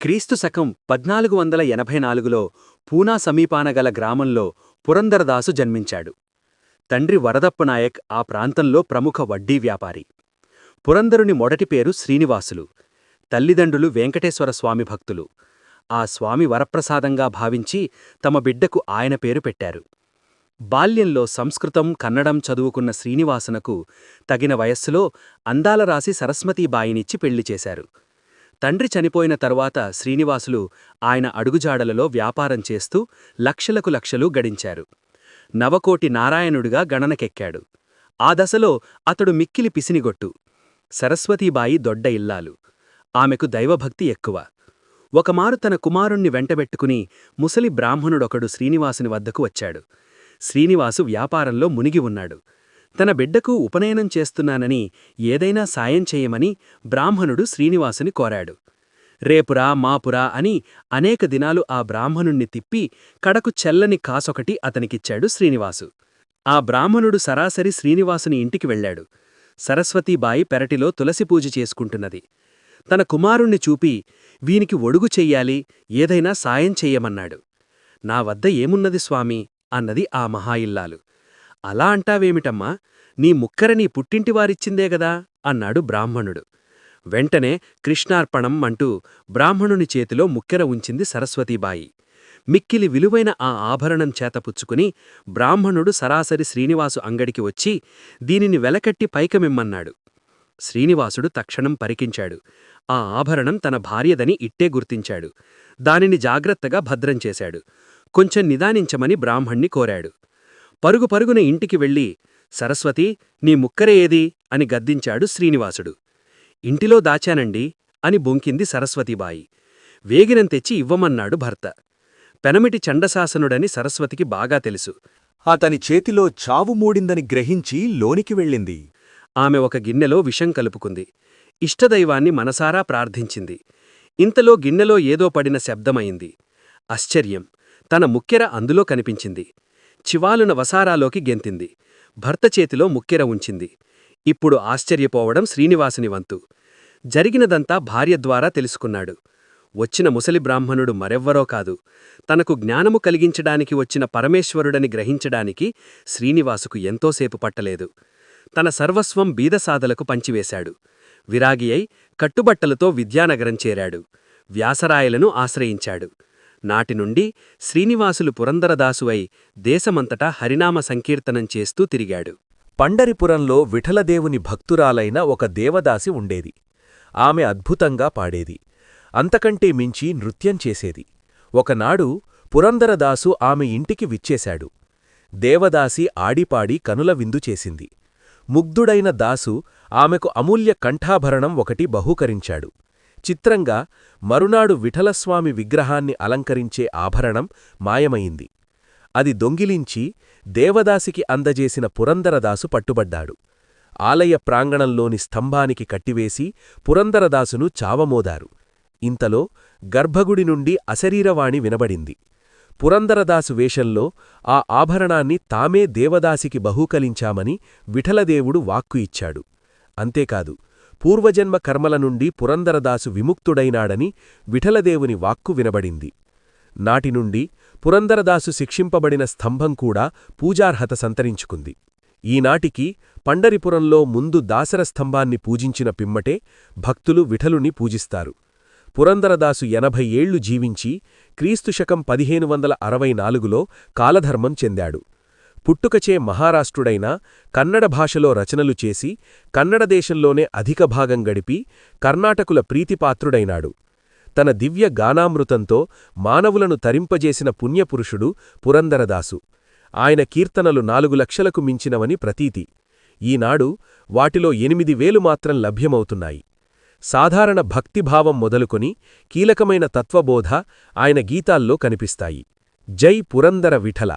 క్రీస్తు శకం పద్నాలుగు వందల ఎనభై నాలుగులో పూనా సమీపాన గల గ్రామంలో పురందరదాసు జన్మించాడు. తండ్రి వరదప్పనాయక్ ఆ ప్రాంతంలో ప్రముఖ వడ్డీ వ్యాపారి. పురందరుని మొదటి పేరు శ్రీనివాసులు తల్లిదండ్రులు వెంకటేశ్వర స్వామి భక్తులు. ఆ స్వామి వరప్రసాదంగా భావించి తమ బిడ్డకు ఆయన పేరు పెట్టారు. బాల్యంలో సంస్కృతం కన్నడం చదువుకున్న శ్రీనివాసనకు తగిన వయస్సులో అందాల రాసి సరస్వతీబాయినిచ్చి పెళ్ళి చేశారు. తండ్రి చనిపోయిన తరువాత శ్రీనివాసులు ఆయన అడుగుజాడలలో వ్యాపారం చేస్తూ లక్షలకు లక్షలు గడించారు. నవకోటి నారాయణుడిగా గణనకెక్కాడు. ఆ దశలో అతడు మిక్కిలి పిసినిగొట్టు. సరస్వతీబాయి దొడ్డ ఇల్లాలు. ఆమెకు దైవభక్తి ఎక్కువ. ఒకమారు తన కుమారుణ్ణి వెంటబెట్టుకుని ముసలి బ్రాహ్మణుడొకడు శ్రీనివాసుని వద్దకు వచ్చాడు. శ్రీనివాసు వ్యాపారంలో మునిగి ఉన్నాడు. తన బిడ్డకు ఉపనయనం చేస్తున్నానని ఏదైనా సాయం చేయమని బ్రాహ్మణుడు శ్రీనివాసుని కోరాడు. రేపురా మాపురా అని అనేక దినాలు ఆ బ్రాహ్మణుణ్ణి తిప్పి కడకు చెల్లని కాసొకటి అతనికిచ్చాడు శ్రీనివాసు. ఆ బ్రాహ్మణుడు సరాసరి శ్రీనివాసుని ఇంటికి వెళ్ళాడు. సరస్వతీబాయి పెరటిలో తులసి పూజ చేసుకుంటున్నది. తన కుమారుణ్ణి చూపి వీనికి ఒడుగు చెయ్యాలి ఏదైనా సాయం చెయ్యమన్నాడు. నా వద్ద ఏమున్నది స్వామి? అన్నది ఆ మహాయిల్లాలు. అలా అంటావేమిటమ్మా? నీ ముక్కర నీ పుట్టింటివారిచ్చిందే గదా? అన్నాడు బ్రాహ్మణుడు. వెంటనే కృష్ణార్పణం అంటూ బ్రాహ్మణుని చేతిలో ముక్కెర ఉంచింది సరస్వతీబాయి. మిక్కిలి విలువైన ఆ ఆభరణం చేతపుచ్చుకుని బ్రాహ్మణుడు సరాసరి శ్రీనివాసు అంగడికి వచ్చి దీనిని వెలకట్టి పైకమిమ్మన్నాడు. శ్రీనివాసుడు తక్షణం పరికించాడు. ఆ ఆభరణం తన భార్యదని ఇట్టే గుర్తించాడు. దానిని జాగ్రత్తగా భద్రం చేశాడు. కొంచెం నిదానించమని బ్రాహ్మణ్ణి కోరాడు. పరుగు పరుగున ఇంటికి వెళ్ళి సరస్వతి నీ ముక్కరే ఏది అని గద్దించాడు శ్రీనివాసుడు. ఇంటిలో దాచానండి అని బొంకింది సరస్వతీబాయి. వేగినం తెచ్చి ఇవ్వమన్నాడు భర్త. పెనమిటి చండశాసనుడని సరస్వతికి బాగా తెలుసు. అతని చేతిలో చావు మూడిందని గ్రహించి లోనికి వెళ్ళింది. ఆమె ఒక గిన్నెలో విషం కలుపుకుంది. ఇష్టదైవాన్ని మనసారా ప్రార్థించింది. ఇంతలో గిన్నెలో ఏదో పడిన శబ్దమైంది ఆశ్చర్యం! తన ముక్కెర అందులో కనిపించింది. చివాలున వసారాలోకి గెంతింది. భర్త చేతిలో ముక్కెర ఉంచింది. ఇప్పుడు ఆశ్చర్యపోవడం శ్రీనివాసుని వంతు. జరిగినదంతా భార్య ద్వారా తెలుసుకున్నాడు. వచ్చిన ముసలి బ్రాహ్మణుడు మరెవ్వరో కాదు. తనకు జ్ఞానము కలిగించడానికి వచ్చిన పరమేశ్వరుడని గ్రహించడానికి శ్రీనివాసుకు ఎంతోసేపు పట్టలేదు. తన సర్వస్వం బీదసాదలకు పంచివేశాడు. విరాగి అయి కట్టుబట్టలతో విద్యానగరం చేరాడు. వ్యాసరాయలను ఆశ్రయించాడు. నాటినుండి శ్రీనివాసులు పురందరదాసువై దేశమంతటా హరినామ సంకీర్తనం చేస్తూ తిరిగాడు. పండరిపురంలో విఠలదేవుని భక్తురాలైన ఒక దేవదాసి ఉండేది. ఆమె అద్భుతంగా పాడేది. అంతకంటే మించి నృత్యం చేసేది. ఒకనాడు పురందరదాసు ఆమె ఇంటికి విచ్చేశాడు. దేవదాసి ఆడిపాడి కనుల విందు చేసింది. ముగ్ధుడైన దాసు ఆమెకు అమూల్య కంఠాభరణం ఒకటి బహూకరించాడు. చిత్రంగా మరునాడు విఠలస్వామి విగ్రహాన్ని అలంకరించే ఆభరణం మాయమయింది అది దొంగిలించి దేవదాసికి అందజేసిన పురందరదాసు పట్టుబడ్డాడు. ఆలయ ప్రాంగణంలోని స్తంభానికి కట్టివేసి పురందరదాసును చావమోదారు. ఇంతలో గర్భగుడి నుండి అశరీరవాణి వినబడింది. పురందరదాసు వేషంలో ఆ ఆభరణాన్ని తామే దేవదాసికి బహూకలించామని విఠలదేవుడు వాక్కు ఇచ్చాడు. అంతేకాదు పూర్వజన్మ కర్మల నుండి పురందరదాసు విముక్తుడైనాడని విఠలదేవుని వాక్కు వినబడింది. నాటినుండి పురందరదాసు శిక్షింపబడిన స్తంభం కూడా పూజార్హత సంతరించుకుంది. ఈనాటికి పండరిపురంలో ముందు దాసర స్తంభాన్ని పూజించిన పిమ్మటే భక్తులు విఠలుని పూజిస్తారు. పురందరదాసు ఎనభై ఏళ్ళు జీవించి క్రీస్తుశకం పదిహేను వందల అరవై నాలుగులో కాలధర్మం చెందాడు. పుట్టుకచే మహారాష్ట్రుడైన కన్నడ భాషలో రచనలు చేసి కన్నడ దేశంలోనే అధిక భాగం గడిపి కర్ణాటకుల ప్రీతిపాత్రుడైనాడు. తన దివ్య గానామృతంతో మానవులను తరింపజేసిన పుణ్యపురుషుడు పురందరదాసు ఆయన కీర్తనలు నాలుగు లక్షలకు మించినవని ప్రతీతి. ఈనాడు వాటిలో ఎనిమిది వేలు మాత్రం లభ్యమవుతున్నాయి. సాధారణ భక్తిభావం మొదలుకొని కీలకమైన తత్వబోధ ఆయన గీతాల్లో కనిపిస్తాయి. జై పురందర విఠల!